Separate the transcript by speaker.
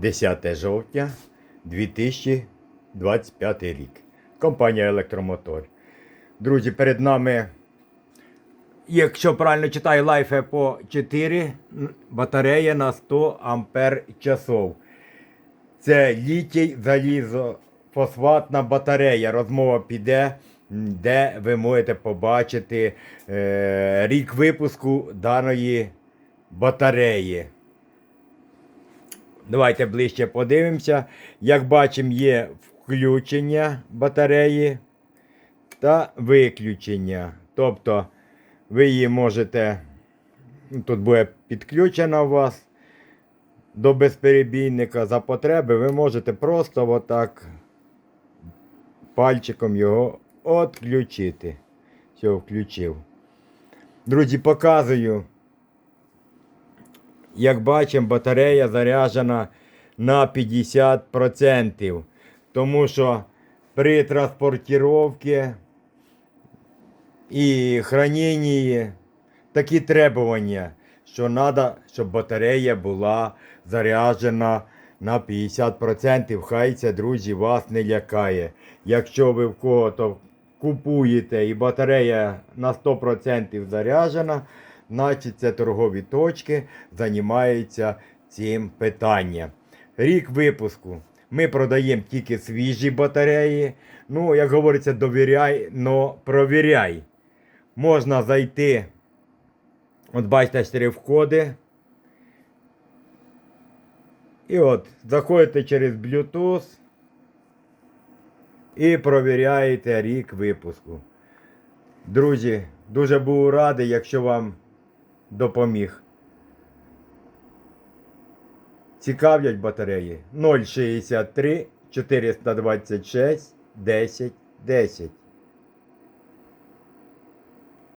Speaker 1: 10 жовтня 2025 рік. Компанія Електромотор. Друзі, перед нами, якщо правильно читаю, Life по 4 батарея на 100 ампер часов. Це літій залізофосфатна батарея. Розмова піде, де ви можете побачити е, рік випуску даної батареї. Давайте ближче подивимося. Як бачимо, є включення батареї та виключення. Тобто ви її можете, ну, тут буде підключена у вас до безперебійника за потреби, ви можете просто отак пальчиком його відключити. Все, включив. Друзі, показую. Як бачимо, батарея заряджена на 50%. Тому що при транспортировці і храненні такі требування, що треба, щоб батарея була заряджена на 50%. Хай це, друзі, вас не лякає. Якщо ви в кого-то купуєте і батарея на 100% заряджена, значить це торгові точки займаються цим питанням. Рік випуску. Ми продаємо тільки свіжі батареї. Ну, як говориться, довіряй, но провіряй. Можна зайти. От бачите, штрих-коди. І от, заходите через Bluetooth і провіряєте рік випуску. Друзі, дуже був радий, якщо вам допоміг. Цікавлять батареї 063 426 10 10.